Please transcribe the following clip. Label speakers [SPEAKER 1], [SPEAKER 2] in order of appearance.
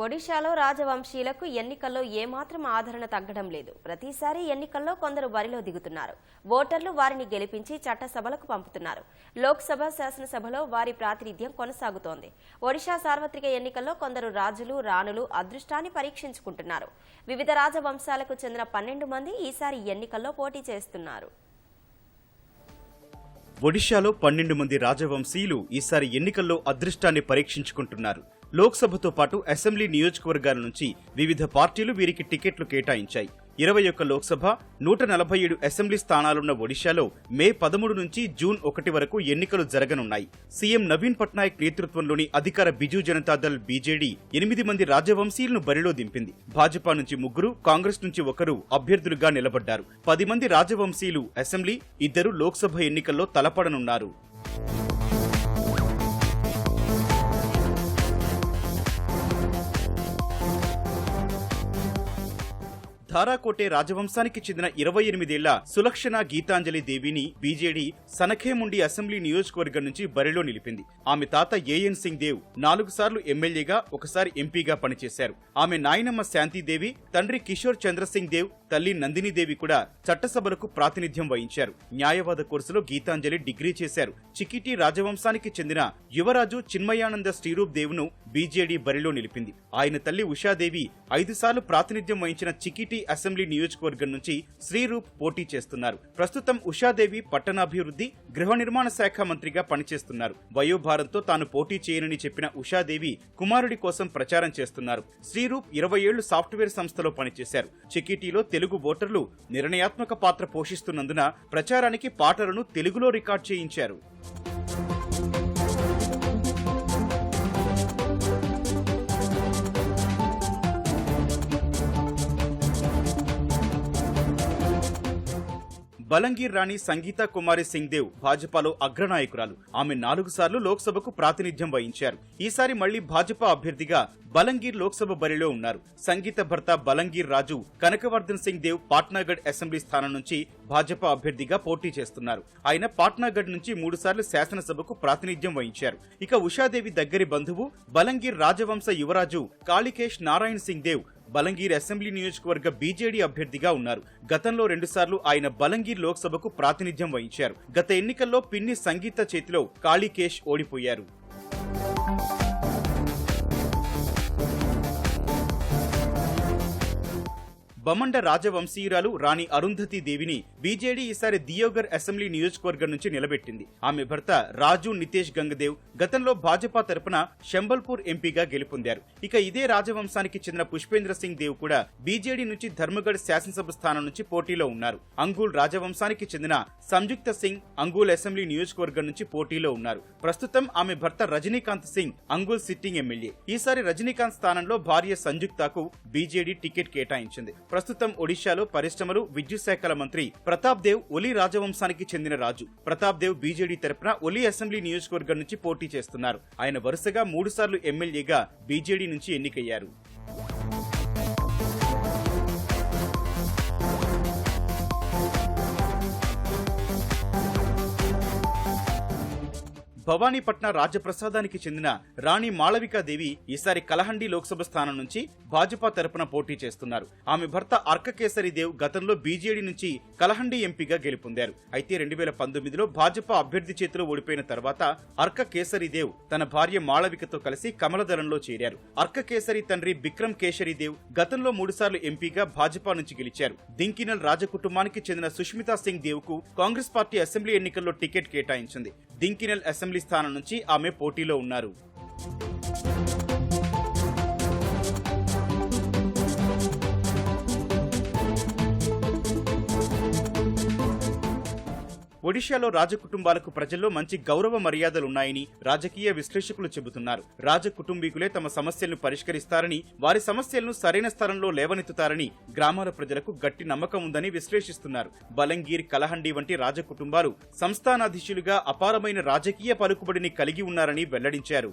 [SPEAKER 1] ఒడిశాలో రాజవంశీయులకు ఎన్నికల్లో ఏమాత్రం ఆదరణ తగ్గడం లేదు. ప్రతిసారి ఎన్నికల్లో కొందరు బరిలో దిగుతున్నారు. ఓటర్లు వారిని గెలిపించి చట్టసభలకు పంపుతున్నారు. లోక్సభ శాసనసభలో వారి ప్రాతినిధ్యం కొనసాగుతోంది. ఒడిశా సార్వత్రిక ఎన్నికల్లో కొందరు రాజులు రాణులు అదృష్టాన్ని పరీక్షించుకుంటున్నారు. వివిధ రాజవంశాలకు చెందిన పన్నెండు మంది ఈసారి ఎన్నికల్లో పోటీ చేస్తున్నారు.
[SPEAKER 2] ఒడిశాలో పన్నెండు మంది రాజవంశీయులు ఈసారి ఎన్నికల్లో అదృష్టాన్ని పరీక్షించుకుంటున్నారు. లోక్సభతో పాటు అసెంబ్లీ నియోజకవర్గాల నుంచి వివిధ పార్టీలు వీరికి టికెట్లు కేటాయించాయి. ఇరవై ఒక్క లోక్సభ నూట నలభై ఏడు అసెంబ్లీ స్థానాలున్న ఒడిశాలో మే పదమూడు నుంచి జూన్ ఒకటి వరకు ఎన్నికలు జరగనున్నాయి. సీఎం నవీన్ పట్నాయక్ నేతృత్వంలోని అధికార బిజు జనతాదళ్ బీజేడీ ఎనిమిది మంది రాజవంశీయులను బరిలో దింపింది. భాజపా నుంచి ముగ్గురు కాంగ్రెస్ నుంచి ఒకరు అభ్యర్థులుగా నిలబడ్డారు. పది మంది రాజవంశీయులు అసెంబ్లీ ఇద్దరు లోక్సభ ఎన్నికల్లో తలపడనున్నారు. ధారాకోటే రాజవంశానికి చెందిన ఇరవై ఎనిమిదేళ్ళ సులక్షణ గీతాంజలి దేవిని బీజేడీ సనఖేముండి అసెంబ్లీ నియోజకవర్గం నుంచి బరిలో నిలిపింది. ఆమె తాత ఏఎన్ సింగ్ దేవ్ నాలుగు సార్లు ఎమ్మెల్యేగా ఒకసారి ఎంపీగా పనిచేశారు. ఆమె నాయనమ్మ శాంతిదేవి తండ్రి కిషోర్ చంద్రసింగ్ దేవ్ తల్లి నందినీదేవి కూడా చట్టసభలకు ప్రాతినిధ్యం వహించారు. న్యాయవాద కోర్సులో గీతాంజలి డిగ్రీ చేశారు. చికిటి రాజవంశానికి చెందిన యువరాజు చిన్మయానంద శ్రీరూప్ దేవును బీజేడీ బరిలో నిలిపింది. ఆయన తల్లి ఉషాదేవి ఐదు సార్లు ప్రాతినిధ్యం వహించిన చికిటి అసెంబ్లీ నియోజకవర్గం నుంచి శ్రీరూప్ పోటీ చేస్తున్నారు. ప్రస్తుతం ఉషాదేవి పట్టణాభివృద్ధి గృహ నిర్మాణ శాఖ మంత్రిగా పనిచేస్తున్నారు. వయోభారంతో తాను పోటీ చేయనని చెప్పిన ఉషాదేవి కుమారుడి కోసం ప్రచారం చేస్తున్నారు. శ్రీరూప్ ఇరవై ఏళ్ళు సాఫ్ట్వేర్ సంస్థలో పనిచేశారు. చికిటీలో తెలుగు తెలుగు ఓటర్లు నిర్ణయాత్మక పాత్ర పోషిస్తున్నందున ప్రచారానికి పాటలను తెలుగులో రికార్డ్ చేయించారు. బలంగీర్ రాణి సంగీత కుమారి సింగ్ దేవ్ భాజపాలో అగ్రనాయకురాలు. ఆమె నాలుగు సార్లు లోక్సభకు ప్రాతినిధ్యం వహించారు. ఈసారి మళ్ళీ భాజపా అభ్యర్థిగా బలంగీర్ లోక్సభ బరిలో ఉన్నారు. సంగీత భర్త బలంగీర్ రాజు కనకవర్ధన్ సింగ్ దేవ్ పాట్నాగఢ్ అసెంబ్లీ స్థానం నుంచి భాజపా అభ్యర్థిగా పోటీ చేస్తున్నారు. ఆయన పాట్నాగఢ్ నుంచి మూడుసార్లు శాసనసభకు ప్రాతినిధ్యం వహించారు. ఇక ఉషాదేవి దగ్గరి బంధువు బలంగీర్ రాజవంశ యువరాజు కాళికేష్ నారాయణ్ సింగ్ దేవ్ బలంగీర్ అసెంబ్లీ నియోజకవర్గ బీజేడీ అభ్యర్థిగా ఉన్నారు. గతంలో రెండుసార్లు ఆయన బలంగీర్ లోక్సభకు ప్రాతినిధ్యం వహించారు. గత ఎన్నికల్లో పిన్ని సంగీత చేతిలో కాళీకేష్ ఓడిపోయారు. బమండ రాజవంశీయురాలు రాణి అరుంధతి దేవిని బీజేడీ ఈసారి దియోగర్ అసెంబ్లీ నియోజకవర్గం నుంచి నిలబెట్టింది. ఆమె భర్త రాజు నితేష్ గంగదేవ్ గతంలో భాజపా తరపున శంబల్పూర్ ఎంపీగా గెలుపొందారు. ఇక ఇదే రాజవంశానికి చెందిన పుష్పేంద్ర సింగ్ దేవ్ కూడా బీజేడీ నుంచి ధర్మగఢ్ శాసనసభ స్థానం నుంచి పోటీలో ఉన్నారు. అంగూల్ రాజవంశానికి చెందిన సంయుక్త సింగ్ అంగూల్ అసెంబ్లీ నియోజకవర్గం నుంచి పోటీలో ఉన్నారు. ప్రస్తుతం ఆమె భర్త రజనీకాంత్ సింగ్ అంగూల్ సిట్టింగ్ ఎమ్మెల్యే. ఈసారి రజనీకాంత్ స్థానంలో భార్య సంయుక్తకు బీజేడీ టికెట్ కేటాయించింది. ప్రస్తుతం ఒడిశాలో పరిశ్రమలు విద్యుత్ శాఖల మంత్రి ప్రతాప్ దేవ్ ఒలి రాజవంశానికి చెందిన రాజు. ప్రతాప్ దేవ్ బీజేడీ తరపున ఒలి అసెంబ్లీ నియోజకవర్గం నుంచి పోటీ చేస్తున్నారు. ఆయన వరుసగా మూడుసార్లు ఎమ్మెల్యేగా బీజేడీ నుంచి ఎన్నికయ్యారు. భవానీపట్న రాజప్రసాదానికి చెందిన రాణి మాళవికాదేవి ఈసారి కలహండి లోక్సభ స్థానం నుంచి భాజపా తరపున పోటీ చేస్తున్నారు. ఆమె భర్త అర్కకేసరి దేవ్ గతంలో బీజేడీ నుంచి కలహండి ఎంపీగా గెలుపొందారు. అయితే రెండు వేల పంతొమ్మిదిలో భాజపా అభ్యర్థి చేతిలో ఓడిపోయిన తర్వాత అర్క కేసరి దేవ్ తన భార్య మాళవికతో కలిసి కమలదళంలో చేరారు. అర్క కేసరి తండ్రి బిక్రమ్ కేసరి దేవ్ గతంలో మూడుసార్లు ఎంపీగా భాజపా నుంచి గెలిచారు. దింకినల్ రాజకుటుంబానికి చెందిన సుష్మితా సింగ్ దేవ్కు కాంగ్రెస్ పార్టీ అసెంబ్లీ ఎన్నికల్లో టికెట్ కేటాయించింది. దింకినల్ అసెంబ్లీ స్థానం నుంచి ఆమె పోటీలో ఉన్నారు. ఒడిశాలో రాజకుటుంబాలకు ప్రజల్లో మంచి గౌరవ మర్యాదలున్నాయని రాజకీయ విశ్లేషకులు చెబుతున్నారు. రాజ కుటుంబీకులే తమ సమస్యలను పరిష్కరిస్తారని వారి సమస్యలను సరైన స్థలంలో లేవనెత్తుతారని గ్రామాల ప్రజలకు గట్టి నమ్మకం ఉందని విశ్లేషిస్తున్నారు. బలంగీర్ కలహండి వంటి రాజ కుటుంబాలు సంస్థానాధీశులుగా అపారమైన రాజకీయ పలుకుబడిని కలిగి ఉన్నారని వెల్లడించారు.